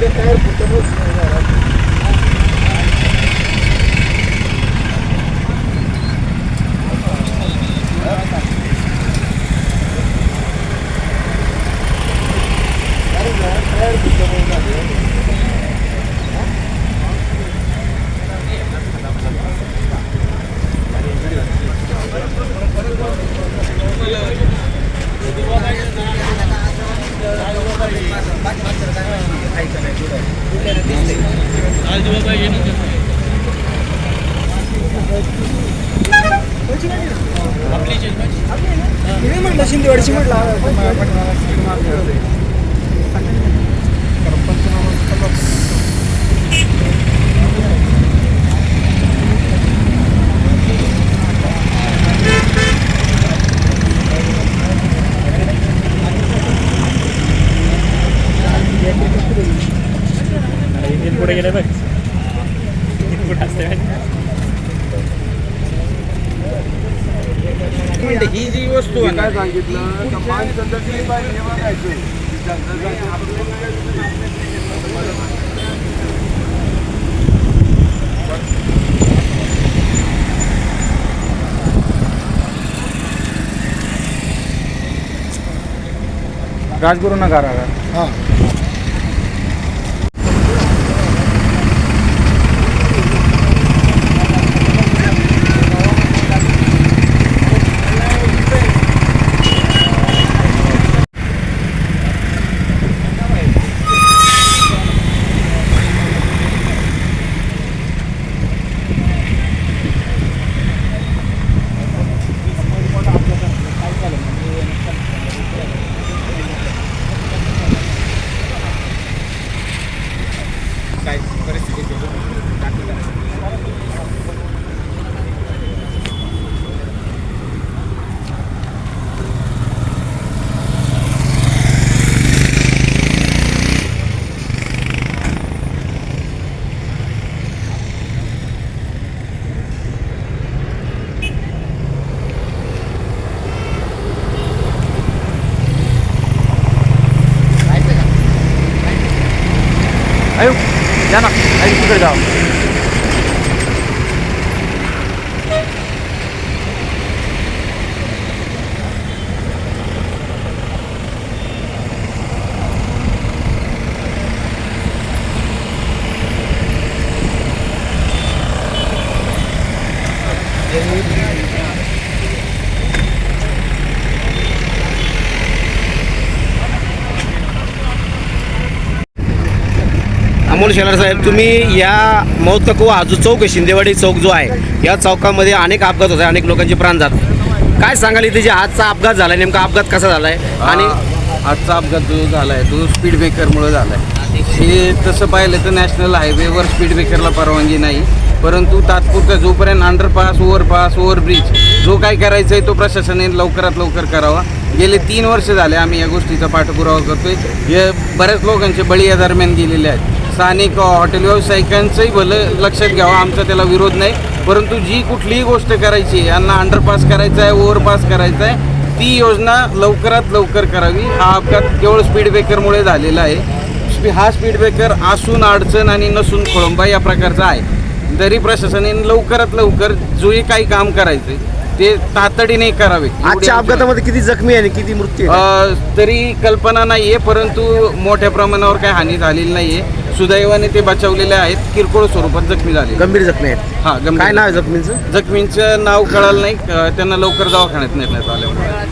de tener, porque hemos म्हटलं शिंदेवाडीची म्हटलं. म्हणजे ही जी वस्तू आहे काय सांगितलं तर पाहिजे बघायचं राजगुरू हां. 哎呦，严了！哎，就这样。अमोल शेलार साहेब तुम्ही या मौत तकवा हा जो चौक आहे शिंदेवाडी चौक जो आहे या चौकामध्ये अनेक अपघात होत आहे अनेक लोकांचे प्राण जात काय सांगाल इथे जे आजचा अपघात झाला नेमका अपघात कसा झाला आहे आणि आजचा अपघात जो झाला आहे तो स्पीड ब्रेकरमुळे झाला आहे हे तसं पाहिलं तर नॅशनल हायवेवर स्पीड ब्रेकरला परवानगी नाही परंतु तात्पुरता जोपर्यंत अंडरपास ओव्हरपास ओव्हरब्रिज जो काय करायचा आहे तो प्रशासनाने लवकरात लवकर करावा. गेले तीन वर्ष झाले आम्ही या गोष्टीचा पाठपुरावा करतोय. हे बऱ्याच लोकांचे बळी या दरम्यान गेलेले आहेत. स्थानिक हॉटेल व्यावसायिकांचंही भलं लक्षात घ्यावं. आमचा त्याला विरोध नाही. परंतु जी कुठलीही गोष्ट करायची यांना अंडरपास करायचा आहे ओव्हरपास करायचा आहे ती योजना लवकरात लवकर करावी. हा अपघात केवळ स्पीड ब्रेकरमुळे झालेला आहे. स्पी- हा स्पीड ब्रेकर असून अडचण आणि नसून खोळंबा या प्रकारचा आहे. तरी प्रशासनाने लवकरात लवकर जोही काही काम करायचं ते तातडीने करावे. आजच्या अपघातामध्ये किती जखमी आहे आणि किती मृत्यू तरी कल्पना नाही आहे परंतु मोठ्या प्रमाणावर काही हानी झालेली नाही आहे सुदैवाने ते बचावलेले आहेत. किरकोळ स्वरूपात जखमी झाले गंभीर जखमी आहेत. हा गंभीर काय नाव आहे जखमींचं? जखमींचं नाव कळालं नाही. अ, त्यांना लवकर दवाखान्यात नेण्यात आलं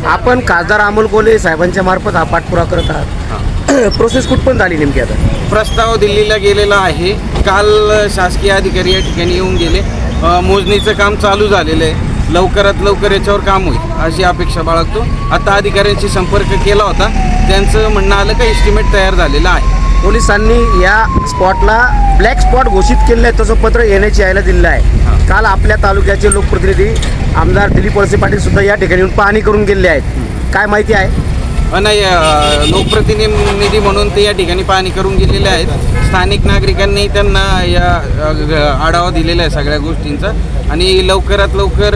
आपण खासदार अमोल कोले साहेबांच्या मार्फत हा पाठपुरावा करत आहात. प्रोसेस कुठपर्यंत आली नेमकी आता? प्रस्ताव दिल्लीला गेलेला आहे. काल शासकीय अधिकारी या ठिकाणी येऊन गेले. अ, मोजणीचं काम चालू झालेलं आहे. लवकरात लवकर याच्यावर काम होईल अशी अपेक्षा बाळगतो. आता अधिकाऱ्यांशी संपर्क केला होता. त्यांचं म्हणणं आलं का एस्टिमेट तयार झालेला आहे. पोलिसांनी या स्पॉटला ब्लॅक स्पॉट घोषित केलेलं आहे. तसं पत्र येण्याची यायला दिलेलं आहे. काल आपल्या तालुक्याचे लोकप्रतिनिधी आमदार दिलीप वळसे पाटील सुद्धा या ठिकाणी येऊन पाहणी करून गेलेले आहेत. काय माहिती आहे? नाही लोकप्रतिनिधी म्हणून ते या ठिकाणी पाहणी करून गेलेले आहेत. स्थानिक नागरिकांनी त्यांना या आढावा दिलेला आहे सगळ्या गोष्टींचा. आणि लवकरात लवकर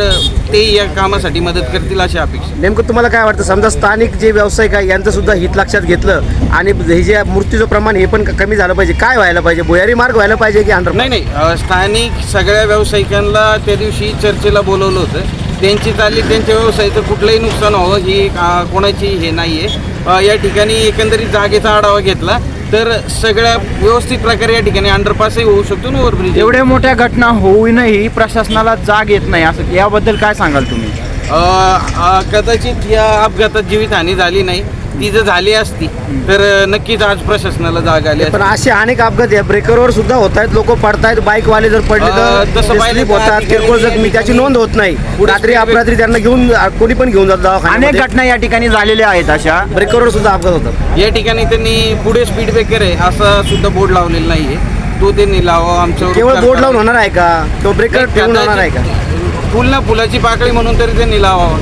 ते या कामासाठी मदत करतील अशी अपेक्षा. नेमकं तुम्हाला काय वाटतं? समजा स्थानिक जे व्यावसायिक आहे यांचं सुद्धा हित लक्षात घेतलं आणि हे जे मृत्यूचं प्रमाण हे पण कमी झालं पाहिजे. काय व्हायला पाहिजे? भुयारी मार्ग व्हायला पाहिजे की अंडर नाही नाही स्थानिक सगळ्या व्यावसायिकांना त्या दिवशी चर्चेला बोलवलं होतं. त्यांची चालली त्यांच्या व्यवसायाचं कुठलंही नुकसान व्हावं ही कोणाची हे नाही आहे या ठिकाणी एकंदरीत जागेचा आढावा घेतला तर सगळ्या व्यवस्थित प्रकारे या ठिकाणी अंडरपासही होऊ शकतो आणि ओव्हरब्रिज एवढ्या मोठ्या घटना होऊनही प्रशासनाला जाग येत नाही असं याबद्दल काय सांगाल तुम्ही? कदाचित या अपघातात जीवितहानी झाली नाही. ती जर झाली असती तर नक्कीच आज प्रशासनाला जाग आली. पण असे अनेक अपघात आहे ब्रेकरवर सुद्धा होत आहेत. लोक पडतायत बाईकवाले जर पडले तर तसं तर होतात किरकोळ जखमी. त्याची नोंद होत नाही. रात्री अपरात्री त्यांना घेऊन कोणी पण घेऊन जात अनेक घटना या ठिकाणी झालेल्या आहेत अशा. ब्रेकरवर सुद्धा अपघात होतात. या ठिकाणी त्यांनी पुढे स्पीड ब्रेकर आहे असा सुद्धा बोर्ड लावलेला नाहीये. तो त्यांनी लावा आमच्यावर केवळ बोर्ड लावून. होणार आहे का? तो ब्रेकर ठेवून होणार आहे का? फुल ना फुलाची पाकळी म्हणून तरी त्यांनी लावावा.